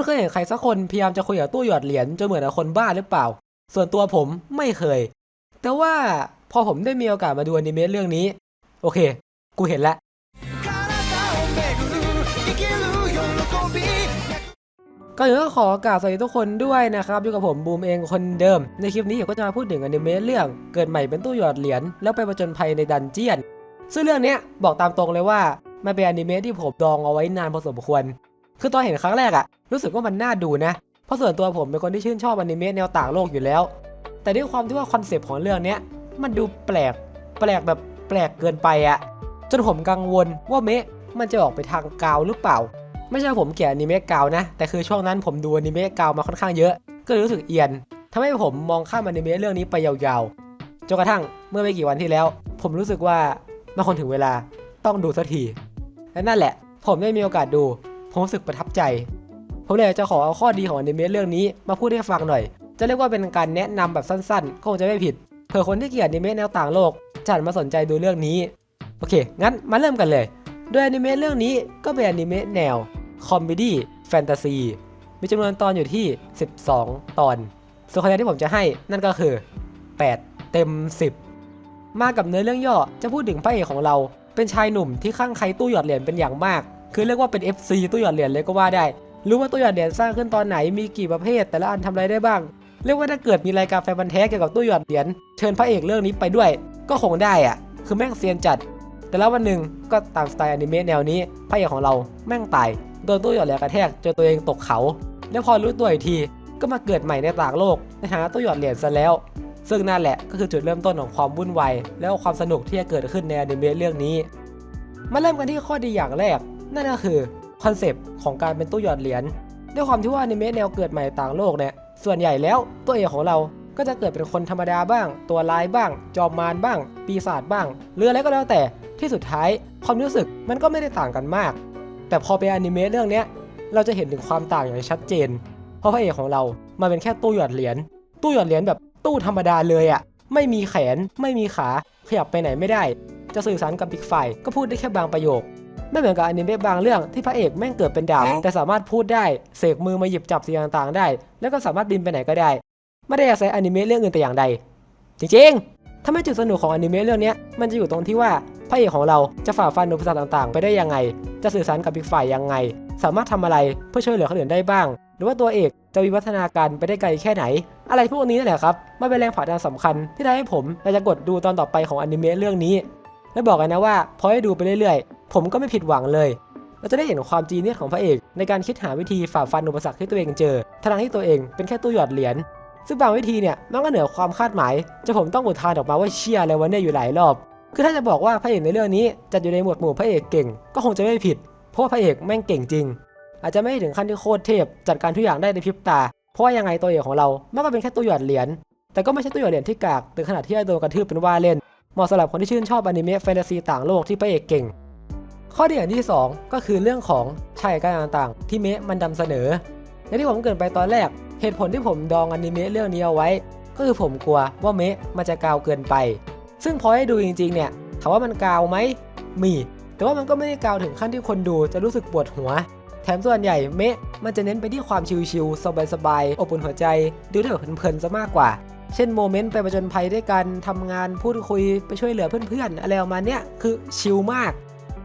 ณเคยเห็นใครสักคนพยายามจะคุยกับตู้หยอดเหรียญจนเหมือนคนบ้าหรือเปล่า ส่วนตัวผมไม่เคย แต่ว่าพอผมได้มีโอกาสมาดูอนิเมะเรื่องนี้ โอเค กูเห็นแล้วก็อื่นก็ขอกาสวัสดีทุกคนด้วยนะครับอยู่กับผมบูมเองคนเดิม ในคลิปนี้ผมก็จะมาพูดถึงอนิเมะเรื่อง เกิดใหม่เป็นตู้หยอดเหรียญแล้วไปประจนภัยในดันเจียน ซึ่งเรื่องนี้บอกตามตรงเลยว่ามันเป็นอนิเมะที่ผมดองเอาไว้นานพอสมควร คือตอนเห็นครั้งแรกอะรู้สึกว่ามันน่าดูนะ เพราะส่วนตัวผมเป็นคนที่ชื่นชอบอนิเมะแนวต่างโลกอยู่แล้ว แต่ด้วยความที่ว่าคอนเซปต์ของเรื่องเนี้ยมันดูแปลก แปลกแบบแปลกเกินไปอะจนผมกังวลว่าเมะมันจะออกไปทางกาวหรือเปล่า ไม่ใช่ผมเกลียดอนิเมะกาวนะ แต่คือช่วงนั้นผมดูอนิเมะกาวมาค่อนข้างเยอะ ก็รู้สึกเอียนทำให้ผมมองข้ามอนิเมะเรื่องนี้ไปยาวๆ จนกระทั่งเมื่อไม่กี่วันที่แล้ว ผมรู้สึกว่ามันคงถึงเวลาต้องดูสักที และนั่นแหละ ผมได้มีโอกาสดู ผมรู้สึกประทับใจ ผมเลยจะขอเอาข้อดีของอนิเมะเรื่องนี้มาพูดให้ฟังหน่อย จะเรียกว่าเป็นการแนะนำแบบสั้นๆ ก็คงจะไม่ผิด เผื่อคนที่เกลียดอนิเมะแนวต่างโลกจะมาสนใจดูเรื่องนี้ โอเค งั้นมาเริ่มกันเลย โดยอนิเมะเรื่องนี้ก็เป็นอนิเมะแนวคอมเมดี้แฟนตาซี มีจำนวนตอนอยู่ที่ 12 ตอน ส่วนคะแนนที่ผมจะให้นั่นก็คือ 8 เต็ม 10 มากับเนื้อเรื่องย่อจะพูดถึงพระเอกของเรา เป็นชายหนุ่มที่ข้างใครตู้หยอดเหรียญเป็นอย่างมาก คือเรียกว่าเป็น FC ตู้หยอดเหรียญเลยก็ว่าได้ รู้ว่าตู้หยอดเหรียญสร้างขึ้นตอนไหนมีกี่ประเภท แต่ละอันทำอะไรได้บ้าง เรียกว่าถ้าเกิดมีรายการแฟนพันธ์แท้เกี่ยวกับตู้หยอดเหรียญเชิญพระเอกเรื่องนี้ไปด้วย ก็คงได้อะคือแม่งเซียนจัด แต่แล้ววันหนึ่งก็ตามสไตล์อนิเมะแนวนี้พระเอกของเราแม่งตายโดนตู้หยอดเหรียญกระแทกจนตัวเองตกเขา แล้วพอรู้ตัวอีกทีก็มาเกิดใหม่ในต่างโลกในฐานะตู้หยอดเหรียญซะแล้ว ซึ่งนั่นแหละก็คือจุดเริ่มต้นของความวุ่นวายแล้วความสนุกที่จะเกิดขึ้นในอนิเมะเรื่องนี้ มาเริ่มกันที่ข้อดีอย่างแรก นั่นก็คือคอนเซปต์ของการเป็นตู้หยอดเหรียญด้วยความที่ว่าอนิเมะแนวเกิดใหม่ต่างโลกเนี่ยส่วนใหญ่แล้วตัวเอกของเราก็จะเกิดเป็นคนธรรมดาบ้าง ตัวร้ายบ้าง จอมมารบ้าง ปีศาจบ้างหรืออะไรก็แล้วแต่ที่สุดท้ายความรู้สึกมันก็ไม่ได้ต่างกันมาก แต่พอเป็นอนิเมะเรื่องเนี้ยเราจะเห็นถึงความต่างอย่างชัดเจน เพราะพระเอกของเรามาเป็นแค่ตู้หยอดเหรียญตู้หยอดเหรียญแบบตู้ธรรมดาเลยอะ่ะไม่มีแขนไม่มีขาขยับไปไหนไม่ได้ จะสื่อสารกับอีกฝ่ายก็พูดได้แค่บางประโยค ไม่เหมือนกับอนิเมะบางเรื่องที่พระเอกแม่งเกิดเป็นดาวแต่สามารถพูดได้เสกมือมาหยิบจับสิ่งต่างๆได้ แล้วก็สามารถบินไปไหนก็ได้ ไม่ได้อาศัยอนิเมะเรื่องอื่นแต่อย่างใด จริงๆถ้าไม่จุดสนุกของอนิเมะเรื่องเนี้ยมันจะอยู่ตรงที่ว่าพระเอกของเราจะฝ่าฟันอุปสรรคต่างๆ ไปได้ยังไง จะสื่อสารกับอีกฝ่ายยังไง สามารถทำอะไรเพื่อช่วยเหลือคนอื่นได้บ้าง หรือว่าตัวเอกจะวิวัฒนาการไปได้ไกลแค่ไหน อะไรพวกนี้นั่นแหละครับมันเป็นแรงผลักดันสำคัญที่ทำให้ผมอยากจะกดดูตอนต่อไปของอนิเมะเรื่องนี้ และบอกกันนะว่าพอให้ดูไปเรื่อยๆ ผมก็ไม่ผิดหวังเลย เราจะได้เห็นความจีเนียสของพระเอก ในการคิดหาวิธีฝ่าฟันอุปสรรคที่ตัวเองเจอทั้งที่ตัวเองเป็นแค่ตู้หยอดเหรียญซึ่งบางวิธีเนี่ยมันก็เหนือความคาดหมายจะผมต้องอุทานออกมาว่าเชี่ยอะไรวะเนี่ยอยู่หลายรอบ คือถ้าจะบอกว่าพระเอกในเรื่องนี้จัดอยู่ในหมวดหมู่พระเอกเก่ง ก็คงจะไม่ผิด เพราะว่าพระเอกแม่งเก่งจริง อาจจะไม่ถึงขั้นที่โคตรเทพ จัดการทุกอย่างได้ในพริบตา เพราะว่ายังไงตัวเอกของเรามันก็เป็นแค่ตู้หยอดเหรียญแต่ก็ไม่ใช่ตู้หยอดเหรียญที่กากถึงขนาดที่จะโดนกระทืบเป็นว่าเล่นเหมาะสำหรับคนที่ชื่นชอบอนิเมะแฟนตาซีต่างโลกที่พระเอกเก่ง ข้อดีอย่างที่สองก็คือเรื่องของชายการต่างๆ ที่เมะมันนำเสนออย่างที่ผมเกินไปตอนแรก เหตุผลที่ผมดองอนิเมะเรื่องนี้เอาไว้ ก็คือผมกลัวว่าเมะมันจะกาวเกินไป ซึ่งพอให้ดูจริงๆเนี่ยถามว่ามันกาวไหมมี แต่ว่ามันก็ไม่ได้กาวถึงขั้นที่คนดูจะรู้สึกปวดหัว แถมส่วนใหญ่เมะมันจะเน้นไปที่ความชิลๆสบายๆอบอุ่นหัวใจ ดูได้แบบเพลินๆซะมากกว่า เช่นโมเมนต์ไปประจนภัยด้วยกันทำงานพูดคุยไปช่วยเหลือเพื่อนๆอะไรประมาณเนี้ยคือชิลมาก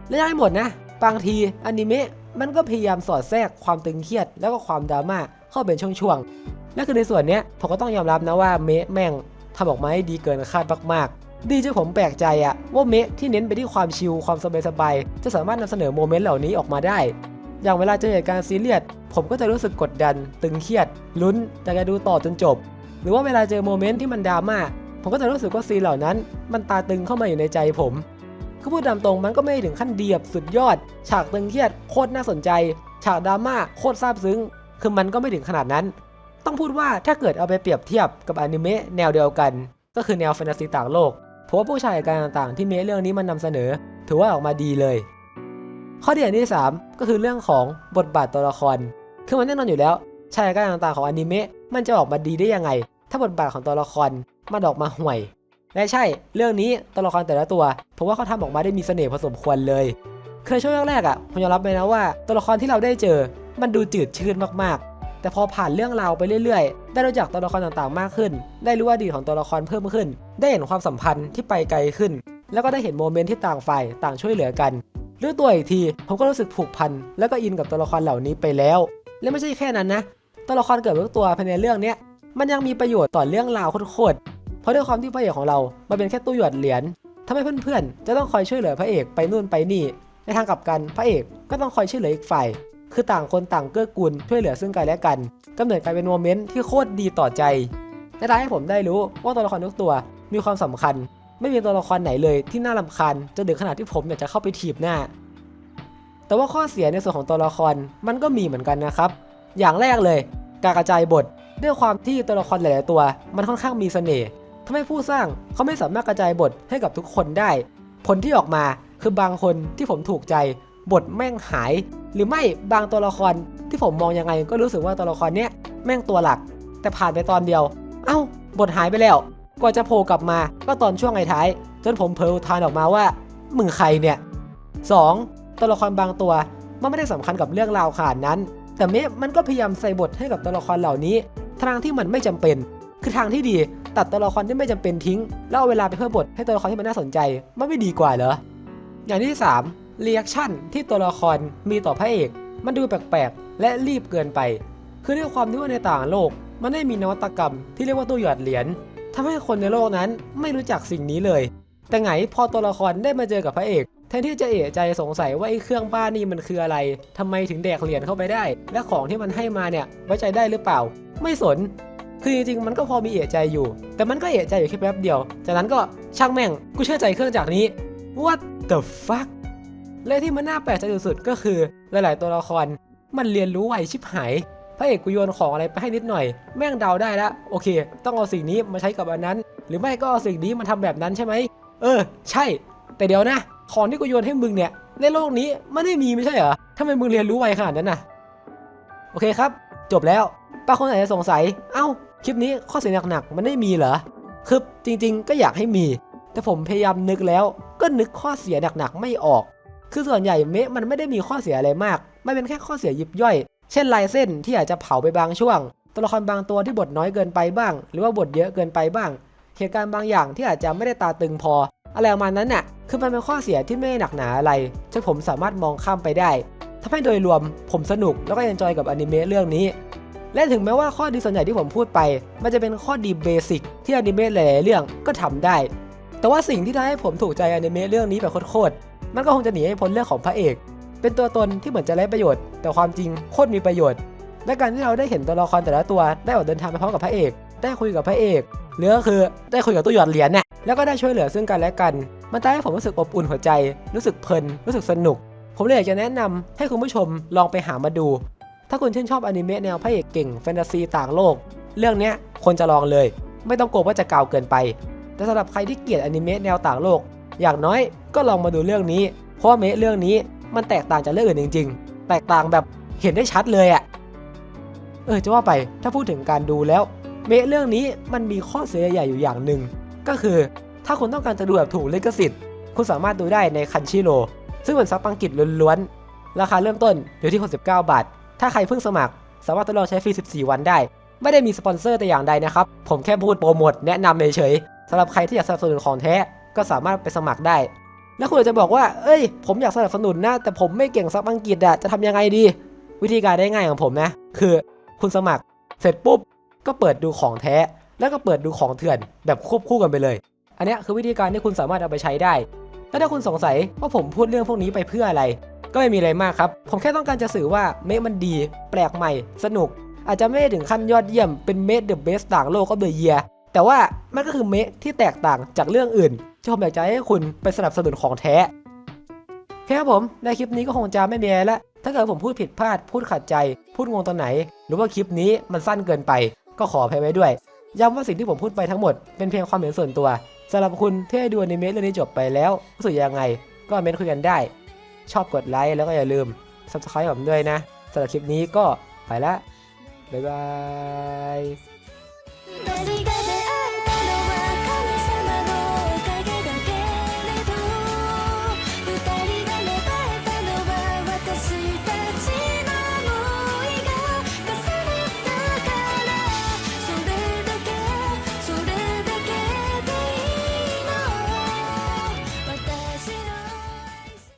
และยังไม่หมดนะ บางทีอนิเมะมันก็พยายามสอดแทรกความตึงเครียด แล้วก็ความดราม่าเข้าเป็นช่วงๆและคือในส่วนนี้ผมก็ต้องยอมรับนะว่าเมะแม่งทำออกมาให้ดีเกินคาดมากๆ ดีจนผมแปลกใจอะว่าเมะที่เน้นไปที่ความชิลความสบายๆจะสามารถนำเสนอโมเมนต์เหล่านี้ออกมาได้ อย่างเวลาเจอเหตุการณ์ซีเรียสผมก็จะรู้สึกกดดัน ตึงเครียด ลุ้นอยากจะดูต่อจนจบ หรือว่าเวลาเจอโมเมนต์ที่มันดราม่าผมก็จะรู้สึกว่าซีเหล่านั้น มันตาตึงเข้ามาอยู่ในใจผม ก็พูดตามตรงมันก็ไม่ถึงขั้นเดียบสุดยอด ฉากตึงเครียดโคตรน่าสนใจ ฉากดราม่าโคตรซาบซึ้ง คือมันก็ไม่ถึงขนาดนั้น ต้องพูดว่าถ้าเกิดเอาไปเปรียบเทียบกับอนิเมะแนวเดียวกัน ก็คือแนวแฟนตาซีต่างโลกผมว่าผู้ชายการต่างๆ ที่เมะเรื่องนี้มันนำเสนอ ถือว่าออกมาดีเลย ข้อดีอย่างที่ 3 ก็คือเรื่องของบทบาทตัวละคร คือมันแน่นอนอยู่แล้วชายการต่างๆของอนิเมะมันจะออกมาดีได้ยังไง ถ้าบทบาทของตัวละครมันออกมาห่วย และใช่ เรื่องนี้ตัวละครแต่ละตัวผมว่าเขาทำออกมาได้มีเสน่ห์พอสมควรเลยเคยช่วงแรกๆอะผมยอมรับเลยนะว่าตัวละครที่เราได้เจอ มันดูจืดชืดมากๆ แต่พอผ่านเรื่องราวไปเรื่อยๆ ได้รู้จักตัวละครต่างๆมากขึ้น ได้รู้ว่าดีของตัวละครเพิ่มขึ้น ได้เห็นความสัมพันธ์ที่ไปไกลขึ้น แล้วก็ได้เห็นโมเมนต์ที่ต่างฝ่ายต่างช่วยเหลือกันรู้ตัวอีกทีผมก็รู้สึกผูกพันแล้วก็อินกับตัวละครเหล่านี้ไปแล้ว และไม่ใช่แค่นั้นนะ ตัวละครเกิดทุกตัวภายในเรื่องเนี้ยมันยังมีประโยชน์ต่อเรื่องราวโคตร ราะด้วยความที่พระเอกของเรามันเป็นแค่ตู้หยอดเหรียญทำให้เพื่อนๆ จะต้องคอยช่วยเหลือพระเอกไปนู่นไปนี่ ในทางกลับกันพระเอกก็ต้องคอยช่วยเหลืออีกฝ่าย คือต่างคนต่างเกื้อกูลช่วยเหลือซึ่งกันและกันกำเนิดกลายเป็นโมเมนต์ที่โคตรดีต่อใจและทำให้ผมได้รู้ว่าตัวละครทุกตัวมีความสำคัญ ไม่มีตัวละครไหนเลยที่น่ารำคาญจนถึงขนาดที่ผมอยากจะเข้าไปถีบหน้า แต่ว่าข้อเสียในส่วนของตัวละครมันก็มีเหมือนกันนะครับ อย่างแรกเลย การกระจายบท ด้วยความที่ตัวละครหลาย ๆ ตัว มันค่อนข้างมีเสน่ห์ ทำให้ผู้สร้างเขาไม่สามารถกระจายบทให้กับทุกคนได้ ผลที่ออกมาคือบางคนที่ผมถูกใจ บทแม่งหาย หรือไม่บางตัวละครที่ผมมองยังไง ก็รู้สึกว่าตัวละครเนี้ยแม่งตัวหลัก แต่ผ่านไปตอนเดียว เอ้า บทหายไปแล้วกว่าจะโผล่กลับมาก็ตอนช่วงท้าย จนผมเผลออุทานออกมาว่ามึงใครเนี่ย 2. ตัวละครบางตัวมันไม่ได้สำคัญกับเรื่องราวขนาดนั้น แต่เมมันก็พยายามใส่บทให้กับตัวละครเหล่านี้ ทางที่มันไม่จำเป็น คือทางที่ดี ตัดตัวละครที่ไม่จำเป็นทิ้ง แล้วเอาเวลาไปเพิ่มบทให้ตัวละครที่มันน่าสนใจ มันไม่ดีกว่าเหรอ อย่างที่3รีแอคชั่นที่ตัวละครมีต่อพระเอก มันดูแปลกๆ และรีบเกินไป คือด้วยความที่ว่าในต่างโลก มันได้มีนวัตกรรมที่เรียกว่าตู้หยอดเหรียญทำให้คนในโลกนั้นไม่รู้จักสิ่งนี้เลย แต่ไงพอตัวละครได้มาเจอกับพระเอกแทนที่จะเอะใจสงสัยว่าไอ้เครื่องบ้านนี่มันคืออะไรทำไมถึงแดกเหรียญเข้าไปได้ และของที่มันให้มาเนี่ยไว้ใจได้หรือเปล่า ไม่สน คือจริงๆมันก็พอมีเอะใจอยู่ แต่มันก็เอะใจอยู่แค่แป๊บเดียว จากนั้นก็ช่างแม่ง กูเชื่อใจเครื่องจักรนี้ what the fuck และที่มันน่าแปลกใจสุดๆก็คือหลายๆตัวละคร มันเรียนรู้ไวชิบหายพระเอกกูโยนของอะไรไปให้นิดหน่อย แม่งเดาได้แล้วโอเค ต้องเอาสิ่งนี้มาใช้กับอันนั้น หรือไม่ก็เอาสิ่งนี้มาทำแบบนั้นใช่ไหมเออ ใช่ แต่เดี๋ยวนะ ของที่กูโยนให้มึงเนี่ยในโลกนี้ไมันไม่มีไม่ใช่เหรอทำไมมึงเรียนรู้ไวขนาดนั้นน่ะ โอเคครับ จบแล้วบางคนอาจจะสงสัย เอ้า คลิปนี้ข้อเสียหนักๆมันไม่มีเหรอคือจริงๆ ก็อยากให้มี แต่ผมพยายามนึกแล้วก็นึกข้อเสียหนักๆไม่ออก คือส่วนใหญ่เมะมันไม่ได้มีข้อเสียอะไรมาก มันเป็นแค่ข้อเสียยิบย่อย เช่นลายเส้นที่อาจจะเผาไปบางช่วง ตัวละครบางตัวที่บทน้อยเกินไปบ้าง หรือว่าบทเยอะเกินไปบ้าง เหตุการณ์บางอย่างที่อาจจะไม่ได้ตาตึงพอ อะไรประมาณนั้นน่ะ คือมันเป็นข้อเสียที่ไม่หนักหนาอะไรจนผมสามารถมองข้ามไปได้ทำให้โดยรวมผมสนุกแล้วก็เอนจอยกับอนิเมะเรื่องนี้ และถึงแม้ว่าข้อดีส่วนใหญ่ที่ผมพูดไป มันจะเป็นข้อดีเบสิกที่อนิเมะหลายๆเรื่องก็ทำได้ แต่ว่าสิ่งที่ทำให้ผมถูกใจอนิเมะเรื่องนี้แบบโคตรๆมันก็คงจะหนีไม่พ้นเรื่องของพระเอก เป็นตัวตนที่เหมือนจะไร้ประโยชน์ แต่ความจริงโคตรมีประโยชน์ และการที่เราได้เห็นตัวละครแต่ละตัวได้ออกเดินทางไปพร้อมกับพระเอก ได้คุยกับพระเอกหรือก็คือได้คุยกับตู้หยอดเหรียญเนี่ยแล้วก็ได้ช่วยเหลือซึ่งกันและกัน มันทำให้ผมรู้สึกอบอุ่นหัวใจ รู้สึกเพลิน รู้สึกสนุก ผมเลยอยากจะแนะนำให้คุณผู้ชมลองไปหามาดู ถ้าคุณชื่นชอบอนิเมะแนวพระเอกเก่งแฟนตาซีต่างโลก เรื่องนี้ควรจะลองเลย ไม่ต้องกลัวว่าจะเก่าเกินไป แต่สำหรับใครที่เกลียดอนิเมะแนวต่างโลก อย่างน้อยก็ลองมาดูเรื่องนี้ เพราะเมะเรื่องนี้มันแตกต่างจากเรื่องอื่นจริง ๆ แตกต่างแบบเห็นได้ชัดเลยอะเออจะว่าไปถ้าพูดถึงการดูแล้ว เมะเรื่องนี้มันมีข้อเสียใหญ่อยู่อย่างหนึ่งก็คือถ้าคุณต้องการจะดูแบบถูกลิขสิทธิ์คุณสามารถดูได้ในคันชิโรซึ่งเป็นซับอังกฤษล้วนๆราคาเริ่มต้นอยู่ที่69บาท ถ้าใครเพิ่งสมัคร สามารถทดลองใช้ฟรี 14 วันได้ ไม่ได้มีสปอนเซอร์แต่อย่างใดนะครับ ผมแค่พูดโปรโมทแนะนำเฉยๆสำหรับใครที่อยากสนับสนุนของแท้ก็สามารถไปสมัครได้ แล้วคุณอาจจะบอกว่า เอ้ย ผมอยากสนับสนุนนะ แต่ผมไม่เก่งซับอังกฤษอะจะทำยังไงดี วิธีการได้ง่ายของผมนะ คือคุณสมัคร เสร็จปุ๊บ ก็เปิดดูของแท้ แล้วก็เปิดดูของเถื่อนแบบควบคู่กันไปเลย อันนี้คือวิธีการที่คุณสามารถเอาไปใช้ได้ แล้วถ้าคุณสงสัยว่าผมพูดเรื่องพวกนี้ไปเพื่ออะไร ก็ไม่มีอะไรมากครับ ผมแค่ต้องการจะสื่อว่าเมะมันดี แปลกใหม่ สนุก อาจจะไม่ถึงขั้นยอดเยี่ยมเป็นเมะเดอะเบสต่างโลกก็เดอะเยียแต่ว่ามันก็คือเมะที่แตกต่างจากเรื่องอื่นที่ผมอยากจะให้คุณไปสนับสนุนของแท้โอเคครับผมในคลิปนี้ก็คงจะไม่มีอะไรละถ้าเกิดผมพูดผิดพลาดพูดขัดใจ พูดงงตอนไหน หรือว่าคลิปนี้มันสั้นเกินไป ก็ขออภัยไว้ด้วยย้ำว่าสิ่งที่ผมพูดไปทั้งหมดเป็นเพียงความเห็นส่วนตัวสำหรับคุณที่ดูอนิเมะเรื่องนี้จบไปแล้วรู้สึกยังไง ก็เม้นต์คุยกันได้ ชอบกดไลค์แล้วก็อย่าลืม subscribe ผมด้วยนะสำหรับคลิปนี้ก็ไปละบ๊ายบาย「